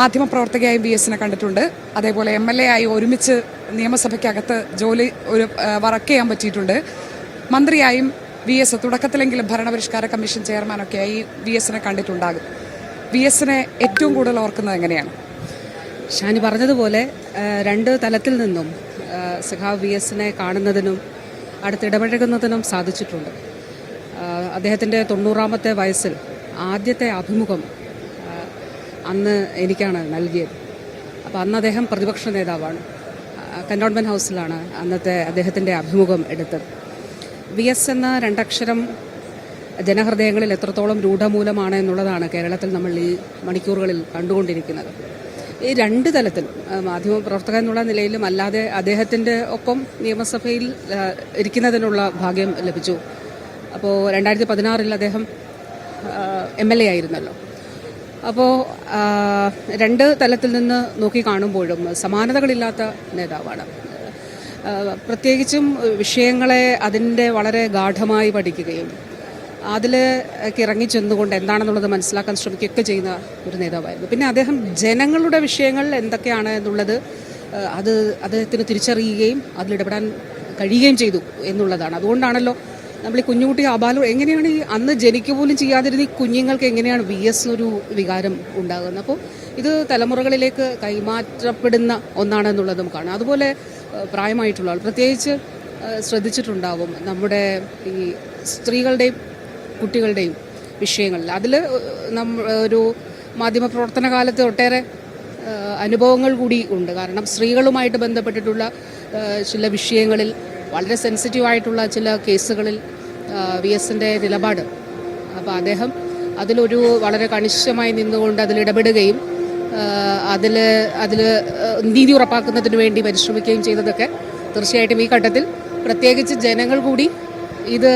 മാധ്യമപ്രവർത്തകയായും V എസിനെ കണ്ടിട്ടുണ്ട്. അതേപോലെ എം എൽ എ ആയി ഒരുമിച്ച് നിയമസഭയ്ക്കകത്ത് ജോലി ഒരു വർക്ക് ചെയ്യാൻ പറ്റിയിട്ടുണ്ട്. മന്ത്രിയായും വി എസ് തുടക്കത്തിലെങ്കിലും ഭരണപരിഷ്കാര കമ്മീഷൻ ചെയർമാനൊക്കെയായി വി എസിനെ കണ്ടിട്ടുണ്ടാകും. വി എസിനെ ഏറ്റവും കൂടുതൽ ഓർക്കുന്നത് എങ്ങനെയാണ്? ഷാനി പറഞ്ഞതുപോലെ രണ്ട് തലത്തിൽ നിന്നും സിഹാവ് വി എസിനെ കാണുന്നതിനും അടുത്തിടപഴകുന്നതിനും സാധിച്ചിട്ടുണ്ട്. അദ്ദേഹത്തിന്റെ തൊണ്ണൂറാമത്തെ വയസ്സിൽ ആദ്യത്തെ അഭിമുഖം അന്ന് എനിക്കാണ് നൽകിയത്. അപ്പോൾ അന്ന് അദ്ദേഹം പ്രതിപക്ഷ നേതാവാണ്. കന്റോൺമെന്റ് ഹൗസിലാണ് അന്നത്തെ അദ്ദേഹത്തിന്റെ അഭിമുഖം എടുത്തത്. വി എസ് എന്ന രണ്ടക്ഷരം ജനഹൃദയങ്ങളിൽ എത്രത്തോളം രൂഢമൂലമാണ് എന്നുള്ളതാണ് കേരളത്തിൽ നമ്മൾ ഈ മണിക്കൂറുകളിൽ കണ്ടുകൊണ്ടിരിക്കുന്നത്. ഈ രണ്ട് തലത്തിലും മാധ്യമ മാധ്യമപ്രവർത്തകൻ എന്നുള്ള നിലയിലും അല്ലാതെ അദ്ദേഹത്തിന്റെ ഒപ്പം നിയമസഭയിൽ ഇരിക്കുന്നതിനുള്ള ഭാഗ്യം ലഭിച്ചു. അപ്പോൾ രണ്ടായിരത്തി പതിനാറിൽ അദ്ദേഹം എം എൽ എ ആയിരുന്നല്ലോ. അപ്പോൾ രണ്ട് തലത്തിൽ നിന്ന് നോക്കി കാണുമ്പോഴും സമാനതകളില്ലാത്ത നേതാവാണ്. പ്രത്യേകിച്ചും വിഷയങ്ങളെ അതിന്റെ വളരെ ഗാഠമായി പഠിക്കുകയും അതിൽ ഇറങ്ങിച്ചെന്നുകൊണ്ട് എന്താണെന്നുള്ളത് മനസ്സിലാക്കാൻ ശ്രമിക്കുകയൊക്കെ ചെയ്യുന്ന ഒരു നേതാവായിരുന്നു. പിന്നെ അദ്ദേഹം ജനങ്ങളുടെ വിഷയങ്ങൾ എന്തൊക്കെയാണ് എന്നുള്ളത് അത് അദ്ദേഹത്തിന് തിരിച്ചറിയുകയും അതിലിടപെടാൻ കഴിയുകയും ചെയ്തു എന്നുള്ളതാണ്. അതുകൊണ്ടാണല്ലോ നമ്മൾ ഈ കുഞ്ഞുകുട്ടി ആബാലൂർ എങ്ങനെയാണ് ഈ അന്ന് ജനിക്കുക പോലും ചെയ്യാതിരുന്ന ഈ കുഞ്ഞുങ്ങൾക്ക് എങ്ങനെയാണ് വി എസ് ഒരു വികാരം ഉണ്ടാകുന്നത്? അപ്പോൾ ഇത് തലമുറകളിലേക്ക് കൈമാറ്റപ്പെടുന്ന ഒന്നാണെന്നുള്ളതും കാണാം. അതുപോലെ പ്രായമായിട്ടുള്ള പ്രത്യേകിച്ച് ശ്രദ്ധിച്ചിട്ടുണ്ടാവും നമ്മുടെ ഈ സ്ത്രീകളുടെയും കുട്ടികളുടെയും വിഷയങ്ങളിൽ. അതിൽ നമ്മ ഒരു മാധ്യമപ്രവർത്തന കാലത്ത് ഒട്ടേറെ അനുഭവങ്ങൾ കൂടി ഉണ്ട്. കാരണം സ്ത്രീകളുമായിട്ട് ബന്ധപ്പെട്ടിട്ടുള്ള ചില വിഷയങ്ങളിൽ വളരെ സെൻസിറ്റീവ് ആയിട്ടുള്ള ചില കേസുകളിൽ വി എസിന്റെ നിലപാട്. അപ്പോൾ അദ്ദേഹം അതിലൊരു വളരെ കണിശമായി നിന്നുകൊണ്ട് അതിൽ ഇടപെടുകയും അതിൽ അതിൽ നീതി ഉറപ്പാക്കുന്നതിന് വേണ്ടി പരിശ്രമിക്കുകയും ചെയ്തതൊക്കെ തീർച്ചയായിട്ടും ഈ ഘട്ടത്തിൽ പ്രത്യേകിച്ച് ജനങ്ങൾ കൂടി ഇത്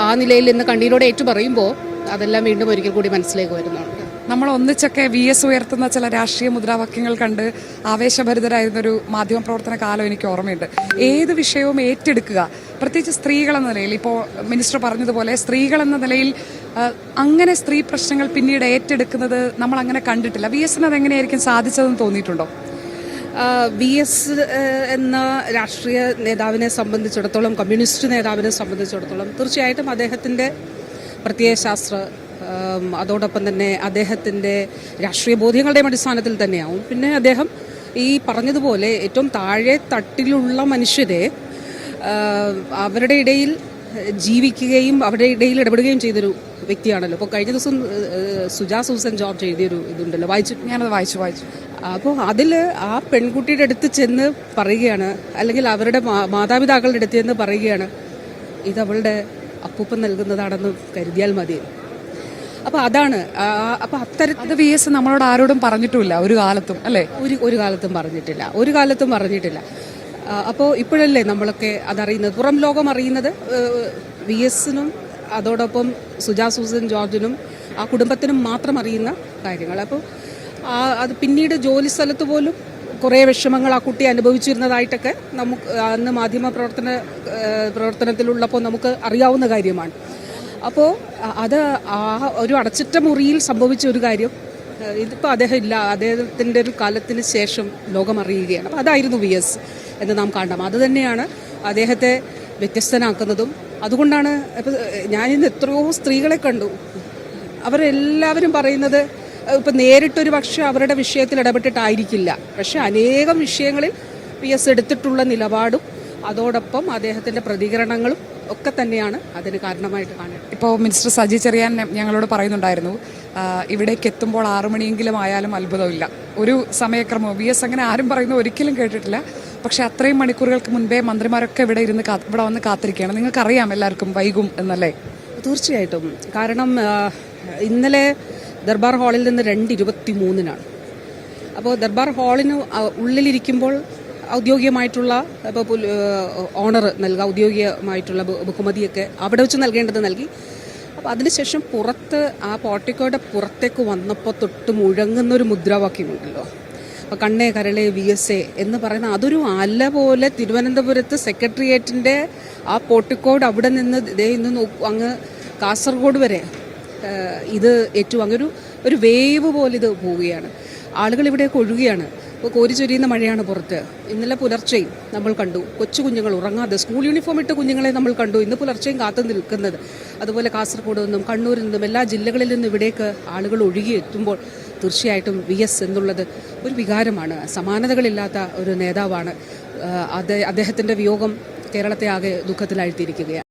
ആ, നിലയിൽ നിന്ന് കണ്ണീരോടെ ഏറ്റു പറയുമ്പോൾ അതെല്ലാം വീണ്ടും ഒരിക്കൽ കൂടി മനസ്സിലേക്ക് വരുന്നുണ്ട് നമ്മൾ ഒന്നിച്ചൊക്കെ വി എസ് ഉയർത്തുന്ന ചില രാഷ്ട്രീയ മുദ്രാവാക്യങ്ങൾ കണ്ട് ആവേശഭരിതരായിരുന്നൊരു മാധ്യമപ്രവർത്തന കാലം എനിക്ക് ഓർമ്മയുണ്ട്. ഏത് വിഷയവും ഏറ്റെടുക്കുക. പ്രത്യേകിച്ച് സ്ത്രീകൾ എന്ന നിലയിൽ ഇപ്പോൾ മിനിസ്റ്റർ പറഞ്ഞതുപോലെ സ്ത്രീകൾ എന്ന നിലയിൽ അങ്ങനെ സ്ത്രീ പ്രശ്നങ്ങൾ പിന്നീട് ഏറ്റെടുക്കുന്നത് നമ്മൾ അങ്ങനെ കണ്ടിട്ടില്ല. വി എസിന് അതെങ്ങനെയായിരിക്കും സാധിച്ചതെന്ന് തോന്നിയിട്ടുണ്ടോ? വി എസ് എന്ന രാഷ്ട്രീയ നേതാവിനെ സംബന്ധിച്ചിടത്തോളം കമ്മ്യൂണിസ്റ്റ് നേതാവിനെ സംബന്ധിച്ചിടത്തോളം തീർച്ചയായിട്ടും അദ്ദേഹത്തിന്റെ പ്രത്യയശാസ്ത്ര അതോടൊപ്പം തന്നെ അദ്ദേഹത്തിന്റെ രാഷ്ട്രീയ ബോധ്യങ്ങളുടെയും അടിസ്ഥാനത്തിൽ തന്നെയാവും. പിന്നെ അദ്ദേഹം ഈ പറഞ്ഞതുപോലെ ഏറ്റവും താഴെ തട്ടിലുള്ള മനുഷ്യരെ അവരുടെ ഇടയിൽ ജീവിക്കുകയും അവരുടെ ഇടയിൽ ഇടപെടുകയും ചെയ്തൊരു വ്യക്തിയാണല്ലോ. അപ്പോൾ കഴിഞ്ഞ ദിവസം സുജാ സൂസൻ ജോർജ് എഴുതിയൊരു ഇതുണ്ടല്ലോ വായിച്ചു? ഞാനത് വായിച്ചു വായിച്ചു. അപ്പോൾ അതിൽ ആ പെൺകുട്ടിയുടെ അടുത്ത് ചെന്ന് പറയുകയാണ് അല്ലെങ്കിൽ അവരുടെ മാ- മാതാപിതാക്കളുടെ അടുത്ത് ചെന്ന് പറയുകയാണ് ഇത് അവളുടെ അപ്പൂപ്പൻ നൽകുന്നതാണെന്ന് കരുതിയാൽ മതി. അപ്പോൾ അതാണ് അപ്പൊ അപ്പോൾ അത്തരത്തിൽ അത് വി എസ് നമ്മളോട് ആരോടും പറഞ്ഞിട്ടില്ല ഒരു കാലത്തും അല്ലേ? ഒരു ഒരു കാലത്തും പറഞ്ഞിട്ടില്ല ഒരു കാലത്തും പറഞ്ഞിട്ടില്ല. അപ്പോൾ ഇപ്പോഴല്ലേ നമ്മളൊക്കെ അതറിയുന്നത്? പുറം ലോകം അറിയുന്നത് വി എസിനും അതോടൊപ്പം സുജാ സൂസൻ ജോർജിനും ആ കുടുംബത്തിനും മാത്രം അറിയുന്ന കാര്യങ്ങൾ. അപ്പോൾ ആ അത് പിന്നീട് ജോലി സ്ഥലത്ത് പോലും കുറേ വിഷമങ്ങൾ ആ കുട്ടി അനുഭവിച്ചിരുന്നതായിട്ടൊക്കെ നമുക്ക് അന്ന് മാധ്യമ പ്രവർത്തന പ്രവർത്തനത്തിലുള്ളപ്പോൾ നമുക്ക് അറിയാവുന്ന കാര്യമാണ്. അപ്പോൾ അത് ആ ഒരു അടച്ചിട്ട മുറിയിൽ സംഭവിച്ച ഒരു കാര്യം ഇതിപ്പോൾ അദ്ദേഹം ഇല്ല അദ്ദേഹത്തിന്റെ ഒരു കാലത്തിന് ശേഷം ലോകം അറിയുകയാണ്. അപ്പോൾ അതായിരുന്നു വി എസ് എന്ന് നാം കാണണം. അത് തന്നെയാണ് അദ്ദേഹത്തെ വ്യത്യസ്തനാക്കുന്നതും. അതുകൊണ്ടാണ് ഇപ്പം ഞാനിന്ന് എത്രയോ സ്ത്രീകളെ കണ്ടു. അവരെല്ലാവരും പറയുന്നത് ഇപ്പം നേരിട്ടൊരു പക്ഷേ അവരുടെ വിഷയത്തിൽ ഇടപെട്ടിട്ടായിരിക്കില്ല. പക്ഷേ അനേകം വിഷയങ്ങളിൽ പി എസ് എടുത്തിട്ടുള്ള നിലപാടും അതോടൊപ്പം അദ്ദേഹത്തിന്റെ പ്രതികരണങ്ങളും ഒക്കെ തന്നെയാണ് അതിന് കാരണമായിട്ട് കാണുന്നത്. ഇപ്പോൾ മിനിസ്റ്റർ സജി ചെറിയാൻ ഞങ്ങളോട് പറയുന്നുണ്ടായിരുന്നു ഇവിടേക്ക് എത്തുമ്പോൾ ആറു മണിയെങ്കിലും ആയാലും അത്ഭുതമില്ല. ഒരു സമയക്രമവും വി എസ് അങ്ങനെ ആരും പറയുന്നു ഒരിക്കലും കേട്ടിട്ടില്ല. പക്ഷേ അത്രയും മണിക്കൂറുകൾക്ക് മുൻപേ മന്ത്രിമാരൊക്കെ ഇവിടെ ഇരുന്ന് ഇവിടെ വന്ന് കാത്തിരിക്കുകയാണ്. നിങ്ങൾക്കറിയാം എല്ലാവർക്കും വൈകും എന്നല്ലേ? തീർച്ചയായിട്ടും. കാരണം ഇന്നലെ ദർബാർ ഹാളിൽ നിന്ന് രണ്ട് ഇരുപത്തി മൂന്നിനാണ് അപ്പോൾ ദർബാർ ഹാളിന് ഉള്ളിലിരിക്കുമ്പോൾ ഔദ്യോഗികമായിട്ടുള്ള ഇപ്പോൾ ഓണർ നൽകുക ഔദ്യോഗികമായിട്ടുള്ള ബഹു- ബഹുമതിയൊക്കെ അവിടെ വെച്ച് നൽകേണ്ടത് നൽകി. അപ്പോൾ അതിനുശേഷം പുറത്ത് ആ പോർട്ടിക്കോയുടെ പുറത്തേക്ക് വന്നപ്പോൾ തൊട്ട് മുഴങ്ങുന്നൊരു മുദ്രാവാക്യമുണ്ടല്ലോ. അപ്പോൾ കണ്ണേ കരളെ വി എസ് എ എന്ന് പറയുന്ന അതൊരു അല പോലെ തിരുവനന്തപുരത്ത് സെക്രട്ടേറിയറ്റിന്റെ ആ പോർട്ടിക്കോട് അവിടെ നിന്ന് ഇതേ ഇന്ന് നോക്കൂ അങ്ങ് കാസർഗോഡ് വരെ ഇത് ഏറ്റവും അങ്ങൊരു ഒരു വേവ് പോലെ ഇത് പോവുകയാണ്. ആളുകൾ ഇവിടേക്ക് ഒഴുകിയാണ് ഇപ്പോൾ കോരിച്ചൊരിയുന്ന മഴയാണ് പുറത്ത്. ഇന്നലെ പുലർച്ചെയും നമ്മൾ കണ്ടു. കൊച്ചു കുഞ്ഞുങ്ങൾ ഉറങ്ങാതെ സ്കൂൾ യൂണിഫോം ഇട്ട് കുഞ്ഞുങ്ങളെ നമ്മൾ കണ്ടു. ഇന്ന് പുലർച്ചെയും കാത്തു നിൽക്കുന്നത്. അതുപോലെ കാസർഗോഡ് നിന്നും കണ്ണൂരിൽ നിന്നും എല്ലാ ജില്ലകളിൽ നിന്നും ഇവിടേക്ക് ആളുകൾ ഒഴുകി എത്തുമ്പോൾ തീർച്ചയായിട്ടും വി എസ് എന്നുള്ളത് ഒരു വികാരമാണ്. സമാനതകളില്ലാത്ത ഒരു നേതാവാണ്. അദ്ദേഹത്തിന്റെ വിയോഗം കേരളത്തെ ആകെ ദുഃഖത്തിലാഴ്ത്തിയിരിക്കുകയാണ്.